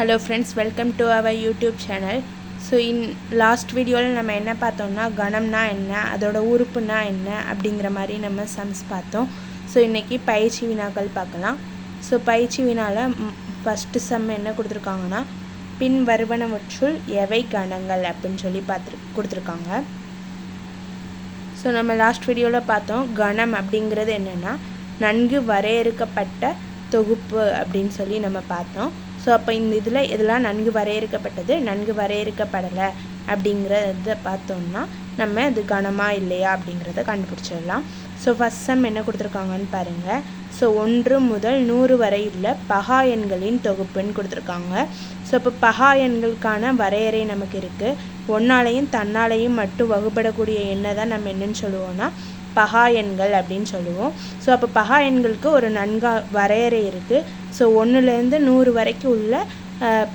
Hello friends welcome to our YouTube channel so in last வீடியோவில் நம்ம என்ன பார்த்தோம்னா கணம்னா என்ன அதோட உறுப்புனா என்ன அப்படிங்கிற மாதிரி நம்ம சம்ஸ் பார்த்தோம். ஸோ இன்றைக்கி பயிற்சி வினாக்கள் பார்க்கலாம். ஸோ பயிற்சி வினாவில் ஃபஸ்ட்டு சம் என்ன கொடுத்துருக்காங்கன்னா பின் வருவனவற்றுள் எவை கணங்கள் அப்படின்னு சொல்லி பார்த்து கொடுத்துருக்காங்க. ஸோ நம்ம லாஸ்ட் வீடியோவில் பார்த்தோம் கணம் அப்படிங்கிறது என்னென்னா நன்கு வரையறுக்கப்பட்ட தொகுப்பு அப்படின்னு சொல்லி நம்ம பார்த்தோம். ஸோ அப்போ இந்த இதில் இதெல்லாம் நன்கு வரையறுக்கப்பட்டது நன்கு வரையறுக்கப்படலை அப்படிங்கிறத பார்த்தோம்னா நம்ம அது கனமா இல்லையா அப்படிங்கிறத கண்டுபிடிச்சிடலாம். ஸோ ஃபஸ்ட் சம் என்ன கொடுத்துருக்காங்கன்னு பாருங்கள் ஸோ ஒன்று முதல் நூறு வரை உள்ள பகா எண்களின் தொகுப்புன்னு கொடுத்துருக்காங்க. ஸோ இப்போ பகா எண்களுக்கான வரையறை நமக்கு இருக்குது ஒன்னாலையும் தன்னாலையும் மட்டும் வகுப்படக்கூடிய எண்ணை தான் நம்ம என்னன்னு சொல்லுவோம்னா பகா எண்கள் அப்படின்னு சொல்லுவோம். ஸோ அப்போ பகா எண்களுக்கு ஒரு நன்கா வரையறை இருக்குது ஸோ ஒன்றுலேருந்து நூறு வரைக்கும் உள்ள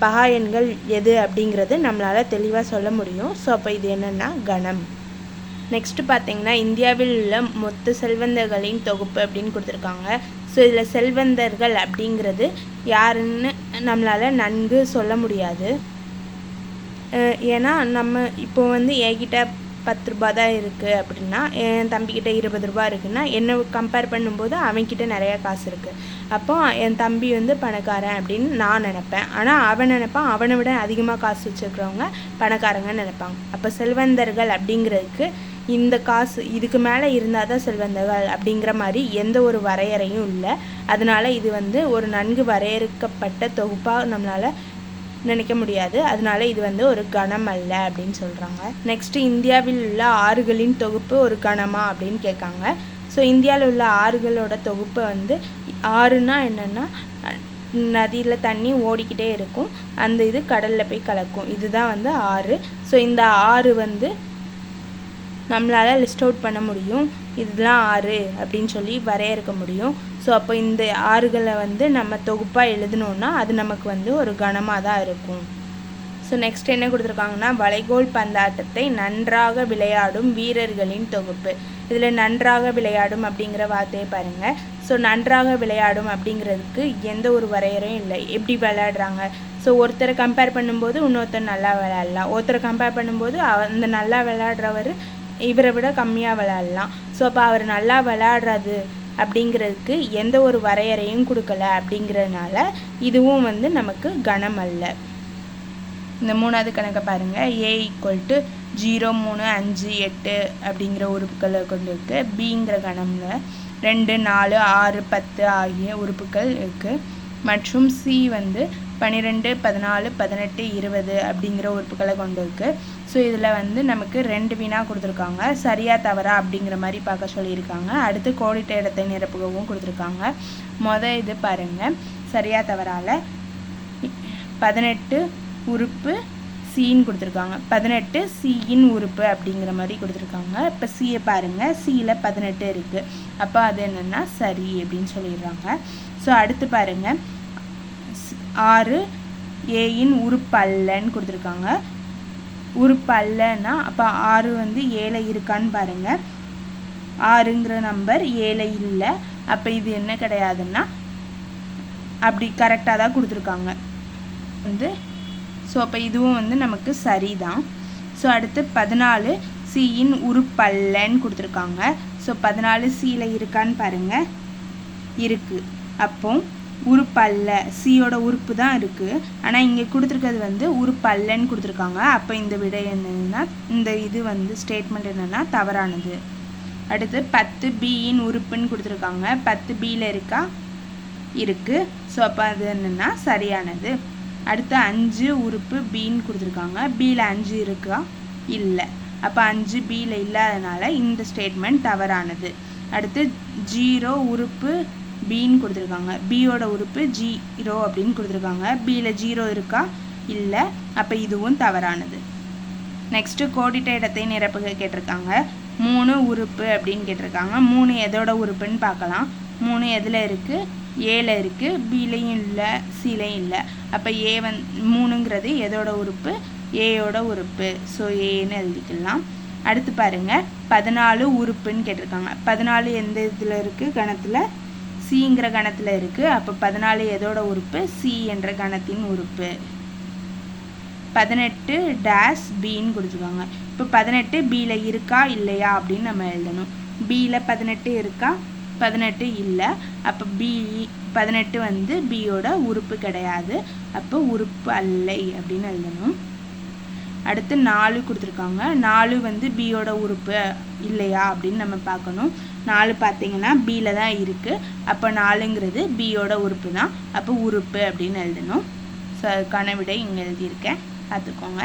பகா எண்கள் எது அப்படிங்கிறது நம்மளால் தெளிவாக சொல்ல முடியும். ஸோ அப்போ இது என்னென்னா கணம். நெக்ஸ்ட் பார்த்தீங்கன்னா இந்தியாவில் உள்ள மொத்த செல்வந்தர்களின் தொகுப்பு அப்படின்னு கொடுத்துருக்காங்க. ஸோ இதில் செல்வந்தர்கள் அப்படிங்கிறது யாருன்னு நம்மளால் நன்கு சொல்ல முடியாது. ஏன்னா நம்ம இப்போ வந்து என்கிட்ட பத்து ரூபா தான் இருக்குது அப்படின்னா என் தம்பிக்கிட்ட இருபது ரூபா இருக்குன்னா என்னை கம்பேர் பண்ணும்போது அவன்கிட்ட நிறையா காசு இருக்குது அப்போ என் தம்பி வந்து பணக்காரன் அப்படின்னு நான் நினப்பேன். ஆனால் அவன் நினைப்பான் அவனை விட அதிகமாக காசு வச்சுருக்கிறவங்க பணக்காரங்கன்னு நினைப்பாங்க. அப்போ செல்வந்தர்கள் அப்படிங்கிறதுக்கு இந்த காசு இதுக்கு மேலே இருந்தால் தான் செல்வந்தர்கள் அப்படிங்கிற மாதிரி எந்த ஒரு வரையறையும் இல்லை. அதனால் இது வந்து ஒரு நன்கு வரையறுக்கப்பட்ட தொகுப்பாக நம்மளால் நினைக்க முடியாது. அதனால இது வந்து ஒரு கணம் அல்ல அப்படின்னு சொல்கிறாங்க நெக்ஸ்ட் இந்தியாவில் உள்ள ஆறுகளின் தொகுப்பு ஒரு கணமா அப்படின்னு கேட்காங்க. ஸோ இந்தியாவில் உள்ள ஆறுகளோட தொகுப்பு வந்து ஆறுனா என்னென்னா நதியில் தண்ணி ஓடிக்கிட்டே இருக்கும். அந்த இது கடலில் போய் கலக்கும். இதுதான் வந்து ஆறு. ஸோ இந்த ஆறு வந்து நம்மளால் லிஸ்ட் அவுட் பண்ண முடியும். இதெல்லாம் ஆறு அப்படின்னு சொல்லி வரையறுக்க முடியும். ஸோ அப்போ இந்த ஆறுகளை வந்து நம்ம தொகுப்பாக எழுதணுன்னா அது நமக்கு வந்து ஒரு கணமாக தான் இருக்கும். ஸோ நெக்ஸ்ட் என்ன கொடுத்துருக்காங்கன்னா வளைகோல் பந்தாட்டத்தை நன்றாக விளையாடும் வீரர்களின் தொகுப்பு. இதில் நன்றாக விளையாடும் அப்படிங்கிற வார்த்தையை பாருங்கள் ஸோ நன்றாக விளையாடும் அப்படிங்கிறதுக்கு எந்த ஒரு வரையறையும் இல்லை. எப்படி விளையாடுறாங்க? ஸோ ஒருத்தரை கம்பேர் பண்ணும்போது இன்னொருத்தர் நல்லா விளையாடலாம். ஒருத்தரை கம்பேர் பண்ணும்போது அந்த நல்லா விளையாடுறவர் இவரை விட கம்மியாக விளையாடலாம். ஸோ அப்போ அவர் நல்லா விளையாடுறது அப்படிங்கிறதுக்கு எந்த ஒரு வரையறையும் கொடுக்கல அப்படிங்கிறதுனால இதுவும் வந்து நமக்கு கணம் அல்ல. இந்த மூணாவது கணக்கை பாருங்கள் ஏ ஈக்குவல் டு ஜீரோ மூணு அஞ்சு எட்டு அப்படிங்கிற உறுப்புகளை கொண்டு இருக்கு. பிங்கிற கணமில் ரெண்டு நாலு ஆறு பத்து ஆகிய உறுப்புகள் இருக்குது மற்றும் சி வந்து பன்னிரெண்டு பதினாலு பதினெட்டு இருபது அப்படிங்கிற உறுப்புகளை கொண்டு இருக்குது ஸோ இதில் வந்து நமக்கு ரெண்டு வினா கொடுத்துருக்காங்க. சரியா தவறா அப்படிங்கிற மாதிரி பார்க்க சொல்லியிருக்காங்க. அடுத்து கோடிட்ட இடத்தை நிரப்புகவும் கொடுத்துருக்காங்க. மொதல் இது பாருங்கள் சரியா தவறால். பதினெட்டு உறுப்பு சின்னு கொடுத்துருக்காங்க. பதினெட்டு சியின் உறுப்பு அப்படிங்கிற மாதிரி கொடுத்துருக்காங்க. இப்போ சியை பாருங்கள் சியில் பதினெட்டு இருக்குது அப்போ அது என்னென்னா சரி அப்படின்னு சொல்லிடுறாங்க. ஸோ அடுத்து பாருங்கள் ஆறு ஏயின் உறுப்பு அல்லன்னு கொடுத்துருக்காங்க. உறுப்பு அல்லன்னா அப்போ ஆறு வந்து ஏழை இருக்கான்னு பாருங்கள் ஆறுங்கிற நம்பர் ஏழை இல்லை. அப்போ இது என்ன கிடையாதுன்னா அப்படி கரெக்டாக தான் கொடுத்துருக்காங்க. வந்து ஸோ அப்போ இதுவும் வந்து நமக்கு சரிதான். ஸோ அடுத்து பதினாலு சியின் உறுப்பல்லன்னு கொடுத்துருக்காங்க. ஸோ பதினாலு சியில் இருக்கான்னு பாருங்கள் இருக்குது அப்போ உறுப்பல்ல. சியோட உறுப்பு தான் இருக்குது ஆனால் இங்கே கொடுத்துருக்கிறது வந்து உறுப்பல்லன்னு கொடுத்துருக்காங்க. அப்போ இந்த விடை என்னன்னா இந்த இது வந்து ஸ்டேட்மெண்ட் என்னன்னா தவறானது. அடுத்து பத்து பியின் உறுப்புன்னு கொடுத்துருக்காங்க. பத்து பியில் இருக்கா? இருக்குது ஸோ அப்போ அது என்னென்னா சரியானது. அடுத்து அஞ்சு உறுப்பு பின்னு கொடுத்துருக்காங்க. பியில் அஞ்சு இருக்கா? இல்லை. அப்போ அஞ்சு பியில் இல்லாதனால இந்த ஸ்டேட்மெண்ட் தவறானது. அடுத்து ஜீரோ உறுப்பு பின்னு கொடுத்துருக்காங்க. பியோட உறுப்பு ஜீரோ அப்படின்னு கொடுத்துருக்காங்க. பியில் ஜீரோ இருக்கா? இல்லை. அப்போ இதுவும் தவறானது. நெக்ஸ்ட்டு கோடிட்ட இடத்தை நிரப்புக கேட்டிருக்காங்க. மூணு உறுப்பு அப்படின்னு கேட்டிருக்காங்க. மூணு எதோட உறுப்புன்னு பார்க்கலாம். மூணு எதில் இருக்குது ஏல இருக்குது பிலையும் இல்லை சிலையும் இல்லை. அப்போ ஏ வந் மூணுங்கிறது எதோட உறுப்பு? ஏயோட உறுப்பு. ஸோ ஏன்னு எழுதிக்கலாம். அடுத்து பாருங்கள் பதினாலு உறுப்புன்னு கேட்டிருக்காங்க. பதினாலு எந்த இதில் இருக்குது கணத்தில்? சிங்கிற கணத்தில் இருக்குது அப்போ பதினாலு எதோட உறுப்பு? சி என்ற கணத்தின் உறுப்பு. பதினெட்டு டேஸ் பின்னு கொடுத்துருக்காங்க இப்போ பதினெட்டு பியில் இருக்கா இல்லையா அப்படின்னு நம்ம எழுதணும். பியில் பதினெட்டு இருக்கா? பதினெட்டு இல்லை. அப்போ பி பதினெட்டு வந்து பியோட உறுப்பு கிடையாது. அப்போ உறுப்பு அல்லை அப்படின்னு எழுதணும். அடுத்து நாலு கொடுத்துருக்காங்க. நாலு வந்து பியோட உறுப்பு இல்லையா அப்படின்னு நம்ம பார்க்கணும். நாலு பார்த்தீங்கன்னா பியில் தான் இருக்குது அப்போ நாலுங்கிறது பியோட உறுப்பு தான். அப்போ உறுப்பு அப்படின்னு எழுதணும். ஸோ கணவிடை இங்கே எழுதியிருக்கேன். பார்த்துக்கோங்க.